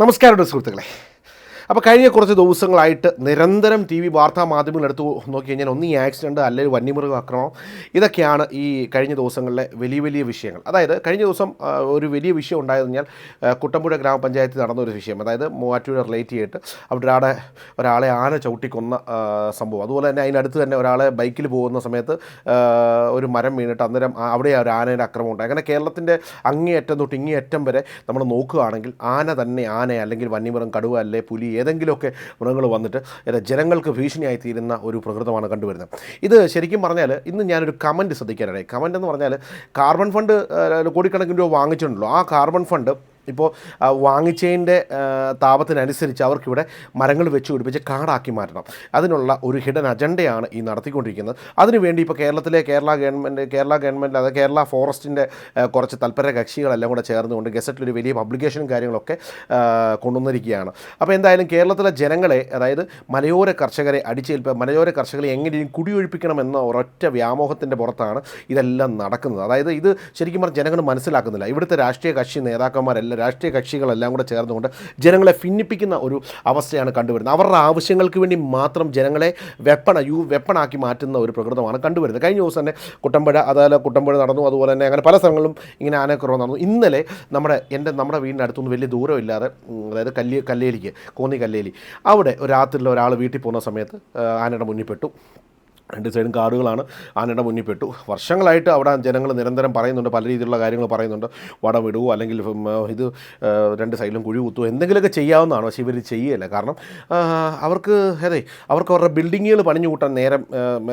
നമസ്കാരം സുഹൃത്തുക്കളെ. അപ്പോൾ കഴിഞ്ഞ കുറച്ച് ദിവസങ്ങളായിട്ട് നിരന്തരം ടി വി വാർത്താ മാധ്യമങ്ങൾ എടുത്ത് നോക്കി കഴിഞ്ഞാൽ ഒന്ന് ഈ ആക്സിഡന്റ് അല്ലെങ്കിൽ വന്യമൃഗ ആക്രമണം ഇതൊക്കെയാണ് ഈ കഴിഞ്ഞ ദിവസങ്ങളിലെ വലിയ വലിയ വിഷയങ്ങൾ. അതായത് കഴിഞ്ഞ ദിവസം ഒരു വലിയ വിഷയം ഉണ്ടായത് കഴിഞ്ഞാൽ കുട്ടമ്പുഴ ഗ്രാമപഞ്ചായത്തിൽ നടന്ന ഒരു വിഷയം. അതായത് മൂവാറ്റൂർ റിലേറ്റ് ചെയ്തിട്ട് അവിടെ ഒരാളെ ഒരാളെ ആന ചവിട്ടിക്കൊന്ന സംഭവം. അതുപോലെ തന്നെ അതിനടുത്ത് തന്നെ ഒരാളെ ബൈക്കിൽ പോകുന്ന സമയത്ത് ഒരു മരം വീണിട്ട് അന്നേരം അവിടെ ഒരു ആനയുടെ ആക്രമണം ഉണ്ടായി. അങ്ങനെ കേരളത്തിന്റെ അങ്ങേയറ്റം തൊട്ട് ഇങ്ങേയറ്റം വരെ നമ്മൾ നോക്കുകയാണെങ്കിൽ ആന തന്നെ ആന അല്ലെങ്കിൽ വന്യമൃഗം കടുവ അല്ലെ പുലി ഏതെങ്കിലുമൊക്കെ മൃഗങ്ങൾ വന്നിട്ട് ജനങ്ങൾക്ക് ഭീഷണിയായി തീരുന്ന ഒരു പ്രകൃതമാണ് കണ്ടുവരുന്നത്. ഇത് ശരിക്കും പറഞ്ഞാൽ ഇന്ന് ഞാനൊരു കമന്റ് ശ്രദ്ധിക്കാനിടയായി കമന്റ് എന്ന് പറഞ്ഞാൽ കാർബൺ ഫണ്ട് കോടിക്കണക്കിന് രൂപ വാങ്ങിച്ചിട്ടുണ്ടല്ലോ. ആ കാർബൺ ഫണ്ട് ഇപ്പോൾ വാങ്ങിച്ചതിന്റെ താപത്തിനനുസരിച്ച് അവർക്കിവിടെ മരങ്ങൾ വെച്ച് പിടിപ്പിച്ച് കാടാക്കി മാറ്റണം. അതിനുള്ള ഒരു ഹിഡൻ അജണ്ടയാണ് ഈ നടത്തിക്കൊണ്ടിരിക്കുന്നത്. അതിനുവേണ്ടി ഇപ്പോൾ കേരളത്തിലെ കേരള ഗവൺമെന്റ് കേരള ഗവൺമെന്റ് അതായത് കേരള ഫോറസ്റ്റിന്റെ കുറച്ച് തൽപര കക്ഷികളെല്ലാം കൂടെ ചേർന്നുകൊണ്ട് ഗസറ്റിലൊരു വലിയ പബ്ലിക്കേഷനും കാര്യങ്ങളൊക്കെ കൊണ്ടുവന്നിരിക്കുകയാണ്. അപ്പോൾ എന്തായാലും കേരളത്തിലെ ജനങ്ങളെ അതായത് മലയോര കർഷകരെ അടിച്ചേൽപ്പ് മലയോര കർഷകരെ എങ്ങനെയും കുടിയൊഴിപ്പിക്കണം എന്ന ഒരൊറ്റ വ്യാമോഹത്തിന്റെ പുറത്താണ് ഇതെല്ലാം നടക്കുന്നത്. അതായത് ഇത് ശരിക്കും പറഞ്ഞാൽ ജനങ്ങൾ മനസ്സിലാക്കുന്നില്ല. ഇവിടുത്തെ രാഷ്ട്രീയ കക്ഷി നേതാക്കന്മാരെല്ലാം രാഷ്ട്രീയ കക്ഷികളെല്ലാം കൂടെ ചേർന്നുകൊണ്ട് ജനങ്ങളെ ഭിന്നിപ്പിക്കുന്ന ഒരു അവസ്ഥയാണ് കണ്ടുവരുന്നത്. അവരുടെ ആവശ്യങ്ങൾക്ക് വേണ്ടി മാത്രം ജനങ്ങളെ വെപ്പണ യു വെപ്പണാക്കി മാറ്റുന്ന ഒരു പ്രകൃതമാണ് കണ്ടുവരുന്നത്. കഴിഞ്ഞ ദിവസം തന്നെ കുട്ടമ്പുഴ അതായത് കുട്ടമ്പുഴ നടന്നു അതുപോലെ തന്നെ അങ്ങനെ പല സ്ഥലങ്ങളിലും ഇങ്ങനെ ആനക്കുറവ് നടന്നു. ഇന്നലെ നമ്മുടെ എന്റെ നമ്മുടെ വീടിന്റെ അടുത്തൊന്നും വലിയ ദൂരമില്ലാതെ അതായത് കല്ലി കല്ലേലിക്ക് കോന്നി കല്ലേലി. അവിടെ രാത്രിയിൽ ഒരാൾ വീട്ടിൽ പോകുന്ന സമയത്ത് ആനയുടെ മുന്നിൽ പെട്ടു. രണ്ട് സൈഡും കാടുകളാണ്. ആനയുടെ മുന്നിൽ പെട്ടു. വർഷങ്ങളായിട്ട് അവിടെ ജനങ്ങൾ നിരന്തരം പറയുന്നുണ്ട്. പല രീതിയിലുള്ള കാര്യങ്ങൾ പറയുന്നുണ്ട്. വടം ഇടുവോ അല്ലെങ്കിൽ ഇത് രണ്ട് സൈഡിലും കുഴി കുത്തുവോ എന്തെങ്കിലുമൊക്കെ ചെയ്യാവുന്നതാണ്. പക്ഷേ ഇവർ ചെയ്യല്ല. കാരണം അവർക്ക് അതെ അവർക്ക് അവരുടെ ബിൽഡിങ്ങുകൾ പണിഞ്ഞു കൂട്ടാൻ നേരം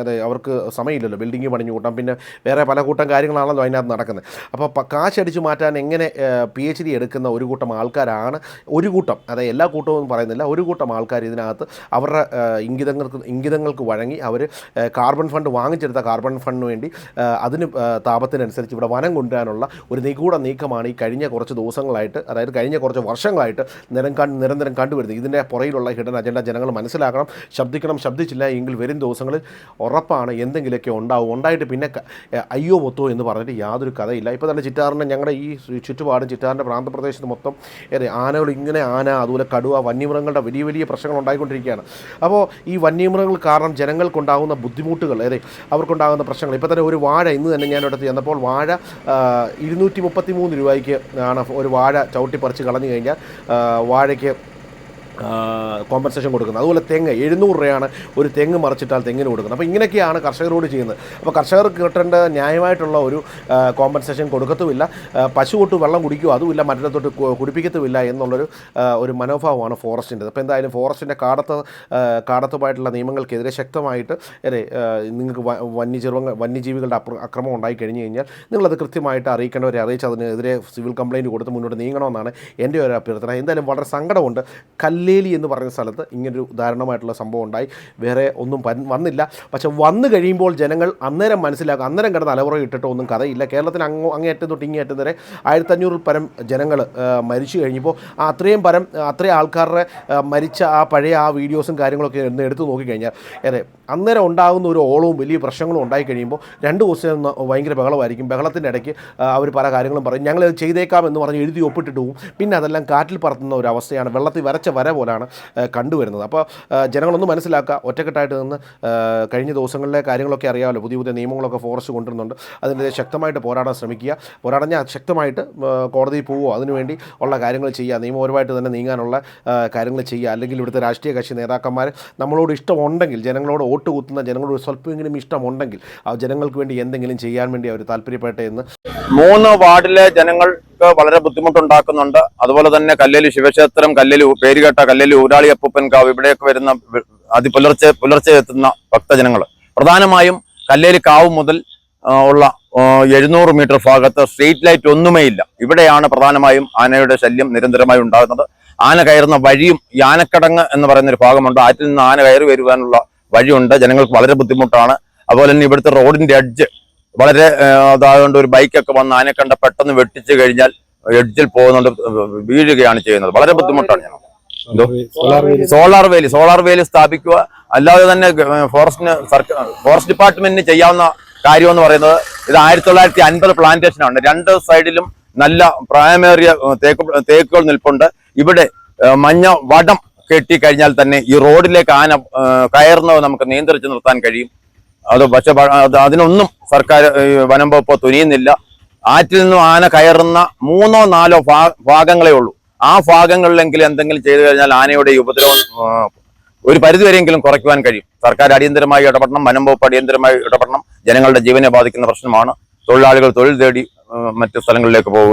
അതെ അവർക്ക് സമയമില്ലല്ലോ. ബിൽഡിങ് പണിഞ്ഞു കൂട്ടാൻ. പിന്നെ വേറെ പല കൂട്ടം കാര്യങ്ങളാണല്ലോ അതിനകത്ത് നടക്കുന്നത്. അപ്പോൾ കാശടിച്ചു മാറ്റാൻ എങ്ങനെ പി എച്ച് ഡി എടുക്കുന്ന ഒരു കൂട്ടം ആൾക്കാരാണ്. ഒരു കൂട്ടം അതായത് എല്ലാ കൂട്ടവും പറയുന്നില്ല. ഒരു കൂട്ടം ആൾക്കാർ ഇതിനകത്ത് അവരുടെ ഇംഗിതങ്ങൾക്ക് ഇംഗിതങ്ങൾക്ക് വഴങ്ങി അവർ കാർബൺ ഫണ്ട് വാങ്ങിച്ചെടുത്ത കാർബൺ ഫണ്ടിന് വേണ്ടി അതിന് താപത്തിനനുസരിച്ച് ഇവിടെ വനം കൊണ്ടുവരാനുള്ള ഒരു നിഗൂഢ നീക്കമാണ് ഈ കഴിഞ്ഞ കുറച്ച് ദിവസങ്ങളായിട്ട് അതായത് കഴിഞ്ഞ കുറച്ച് വർഷങ്ങളായിട്ട് നിരം കണ്ട് നിരന്തരം കണ്ടുവരുന്നത്. ഇതിന്റെ പുറയിലുള്ള ഹിഡൻ അജണ്ട ജനങ്ങൾ മനസ്സിലാക്കണം. ശബ്ദിക്കണം. ശബ്ദിച്ചില്ല എങ്കിൽ വരും ദിവസങ്ങളിൽ ഉറപ്പാണ് എന്തെങ്കിലുമൊക്കെ ഉണ്ടാവും. ഉണ്ടായിട്ട് പിന്നെ അയ്യോ മൊത്തോ എന്ന് പറഞ്ഞിട്ട് യാതൊരു കഥയില്ല. ഇപ്പോൾ തന്നെ ചിറ്റാറിന്റെ ഞങ്ങളുടെ ഈ ചുറ്റുപാടും ചിറ്റാറിന്റെ പ്രാന്തപ്രദേശത്ത് മൊത്തം ആനകൾ ഇങ്ങനെ ആന അതുപോലെ കടുവ വന്യമൃഗങ്ങളുടെ വലിയ വലിയ പ്രശ്നങ്ങൾ ഉണ്ടായിക്കൊണ്ടിരിക്കുകയാണ്. അപ്പോൾ ഈ വന്യമൃഗങ്ങൾ കാരണം ജനങ്ങൾക്കുണ്ടാകുന്ന ബുദ്ധിമുട്ടുകൾ അതെ അവർക്കുണ്ടാകുന്ന പ്രശ്നങ്ങൾ. ഇപ്പോൾ തന്നെ ഒരു വാഴ ഇന്ന് തന്നെ ഞാൻ അവിടെ ചെന്നപ്പോൾ വാഴ ഇരുന്നൂറ്റി മുപ്പത്തി മൂന്ന് രൂപയ്ക്ക് ആണ് ഒരു വാഴ ചവിട്ടിപ്പറിച്ച് കളഞ്ഞു കഴിഞ്ഞാൽ വാഴയ്ക്ക് കോമ്പൻസേഷൻ കൊടുക്കുന്നത്. അതുപോലെ തെങ്ങ് എഴുന്നൂറ് രൂപയാണ് ഒരു തെങ്ങ് മറിച്ചിട്ടാൽ തെങ്ങിന് കൊടുക്കുന്നത്. അപ്പോൾ ഇങ്ങനെയൊക്കെയാണ് കർഷകരോട് ചെയ്യുന്നത്. അപ്പോൾ കർഷകർക്ക് കിട്ടേണ്ട ന്യായമായിട്ടുള്ള ഒരു കോമ്പൻസേഷൻ കൊടുക്കത്തുമില്ല. പശു തൊട്ട് വെള്ളം കുടിക്കുക അതുമില്ല മറ്റിടത്തോട്ട് കുടിപ്പിക്കത്തുമില്ല എന്നുള്ളൊരു ഒരു മനോഭാവമാണ് ഫോറസ്റ്റിന്റെ. അപ്പോൾ എന്തായാലും ഫോറസ്റ്റിന്റെ കാടത്ത് കാടത്തുമായിട്ടുള്ള നിയമങ്ങൾക്കെതിരെ ശക്തമായിട്ട് അതെ നിങ്ങൾക്ക് വന്യജീവങ്ങൾ വന്യജീവികളുടെ അക്രമം ഉണ്ടായി കഴിഞ്ഞു കഴിഞ്ഞാൽ നിങ്ങളത് കൃത്യമായിട്ട് അറിയിക്കേണ്ടവരെ അറിയിച്ച് അതിനെതിരെ സിവിൽ കംപ്ലയിന്റ് കൊടുത്ത് മുന്നോട്ട് നീങ്ങണമെന്നാണ് എന്റെ ഒരു അഭ്യർത്ഥന. എന്തായാലും വളരെ സങ്കടമുണ്ട്. കല്ലേലി എന്ന് പറയുന്ന സ്ഥലത്ത് ഇങ്ങനൊരു ഉദാഹരണമായിട്ടുള്ള സംഭവം ഉണ്ടായി. വേറെ ഒന്നും വന്നില്ല. പക്ഷെ വന്നു കഴിയുമ്പോൾ ജനങ്ങൾ അന്നേരം മനസ്സിലാക്കുക അന്നേരം കിടന്ന് അലവറ ഇട്ടിട്ടോ ഒന്നും കഥയില്ല. കേരളത്തിൽ അങ്ങ് അങ്ങേയറ്റം തൊട്ട് ഇങ്ങേയറ്റം വരെ ആയിരത്തഞ്ഞൂറിൽ പരം ജനങ്ങൾ മരിച്ചു കഴിഞ്ഞപ്പോൾ അത്രയും പരം അത്രയും ആൾക്കാരുടെ മരിച്ച ആ പഴയ ആ വീഡിയോസും കാര്യങ്ങളൊക്കെ ഒന്ന് എടുത്തു നോക്കിക്കഴിഞ്ഞാൽ അതെ അന്നേരം ഉണ്ടാകുന്ന ഒരു ഓളവും വലിയ പ്രശ്നങ്ങളും ഉണ്ടായി കഴിയുമ്പോൾ രണ്ട് ദിവസം ഭയങ്കര ബഹളമായിരിക്കും. ബഹളത്തിന്റെ ഇടയ്ക്ക് അവർ പല കാര്യങ്ങളും പറയും. ഞങ്ങൾ ഇത് ചെയ്തേക്കാം എന്ന് പറഞ്ഞ് എഴുതി ഒപ്പിട്ടിട്ട് പോകും പിന്നെ അതെല്ലാം കാറ്റിൽ പറത്തുന്ന ഒരു അവസ്ഥയാണ്. വെള്ളത്തിൽ വരച്ച വര പോലാണ് കണ്ടുവരുന്നത്. അപ്പോൾ ജനങ്ങളൊന്നും മനസ്സിലാക്കുക ഒറ്റക്കെട്ടായിട്ട് നിന്ന് കഴിഞ്ഞ ദിവസങ്ങളിലെ കാര്യങ്ങളൊക്കെ അറിയാമല്ലോ പുതിയ പുതിയ നിയമങ്ങളൊക്കെ ഫോറസ്റ്റ് കൊണ്ടുവരുന്നുണ്ട്. അതിനെതിരെ ശക്തമായിട്ട് പോരാടാൻ ശ്രമിക്കുക. പോരാടാൻ ശക്തമായിട്ട് കോടതിയിൽ പോവുക. അതിനുവേണ്ടി ഉള്ള കാര്യങ്ങൾ ചെയ്യുക. നിയമപരമായിട്ട് തന്നെ നീങ്ങാനുള്ള കാര്യങ്ങൾ ചെയ്യുക. അല്ലെങ്കിൽ ഇവിടുത്തെ രാഷ്ട്രീയ കക്ഷി നേതാക്കന്മാർ നമ്മളോട് ഇഷ്ടമുണ്ടെങ്കിൽ ജനങ്ങളോട് വോട്ട് കുത്തുന്ന ജനങ്ങളോട് സ്വല്പമെങ്കിലും ഇഷ്ടമുണ്ടെങ്കിൽ ആ ജനങ്ങൾക്ക് വേണ്ടി എന്തെങ്കിലും ചെയ്യാൻ വേണ്ടി അവർ താല്പര്യപ്പെട്ടെ എന്ന്. മൂന്ന് വാർഡിലെ ജനങ്ങൾക്ക് വളരെ ബുദ്ധിമുട്ടുണ്ടാക്കുന്നുണ്ട്. അതുപോലെ തന്നെ കല്ലേലി ശിവക്ഷേത്രം കല്ലേലി പേരുകേട്ട കല്ലേലി ഊരാളി അപ്പൂപ്പൻകാവ് ഇവിടെയൊക്കെ വരുന്ന വി- അതി പുലർച്ചെ എത്തുന്ന ഭക്തജനങ്ങൾ പ്രധാനമായും കല്ലേലി കാവ് മുതൽ ഉള്ള എഴുന്നൂറ് മീറ്റർ ഭാഗത്ത് സ്ട്രീറ്റ് ലൈറ്റ് ഒന്നുമേ ഇല്ല. ഇവിടെയാണ് പ്രധാനമായും ആനയുടെ ശല്യം നിരന്തരമായി ഉണ്ടാകുന്നത്. ആന കയറുന്ന വഴിയും യാനക്കടങ്ങ് എന്ന് പറയുന്ന ഒരു ഭാഗമുണ്ട്. ആറ്റിൽ നിന്ന് ആന കയറി വരുവാനുള്ള വഴിയുണ്ട്. ജനങ്ങൾക്ക് വളരെ ബുദ്ധിമുട്ടാണ്. അതുപോലെ തന്നെ ഇവിടുത്തെ റോഡിന്റെ എഡ്ജ് വളരെ അതായത് ഒരു ബൈക്കൊക്കെ വന്ന് അതിനെ കണ്ട പെട്ടെന്ന് വെട്ടിച്ചു കഴിഞ്ഞാൽ എഡ്ജിൽ പോകുന്നുണ്ട് വീഴുകയാണ് ചെയ്യുന്നത്. വളരെ ബുദ്ധിമുട്ടാണ് ഞാൻ സോളാർ വേലി. സോളാർ വേലി സ്ഥാപിക്കുക. അല്ലാതെ തന്നെ ഫോറസ്റ്റിന് സർക്കാർ ഫോറസ്റ്റ് ഡിപ്പാർട്ട്മെന്റിന് ചെയ്യാവുന്ന കാര്യം എന്ന് പറയുന്നത് ഇത് ആയിരത്തി തൊള്ളായിരത്തി അൻപത് പ്ലാന്റേഷൻ ആണ് രണ്ട് സൈഡിലും നല്ല പ്രായമേറിയ തേക്ക് തേക്കുകൾ നിൽപ്പുണ്ട്. ഇവിടെ മഞ്ഞ വടം കെട്ടി കഴിഞ്ഞാൽ തന്നെ ഈ റോഡിലേക്ക് ആന കയറുന്നത് നമുക്ക് നിയന്ത്രിച്ച് നിർത്താൻ കഴിയും. അത് പക്ഷെ അതിനൊന്നും സർക്കാർ വനം വകുപ്പ് തുനിയുന്നില്ല. ആറ്റിൽ നിന്നും ആന കയറുന്ന മൂന്നോ നാലോ ഭാഗങ്ങളേ ഉള്ളൂ. ആ ഭാഗങ്ങളിലെങ്കിലും എന്തെങ്കിലും ചെയ്തു കഴിഞ്ഞാൽ ആനയുടെ ഉപദ്രവം ഒരു പരിധിവരെയെങ്കിലും കുറയ്ക്കുവാൻ കഴിയും. സർക്കാർ അടിയന്തരമായി ഇടപെടണം വനം വകുപ്പ് അടിയന്തരമായി ഇടപെടണം. ജനങ്ങളുടെ ജീവനെ ബാധിക്കുന്ന പ്രശ്നമാണ്. തൊഴിലാളികൾ തൊഴിൽ തേടി മറ്റു സ്ഥലങ്ങളിലേക്ക് പോകുന്നു.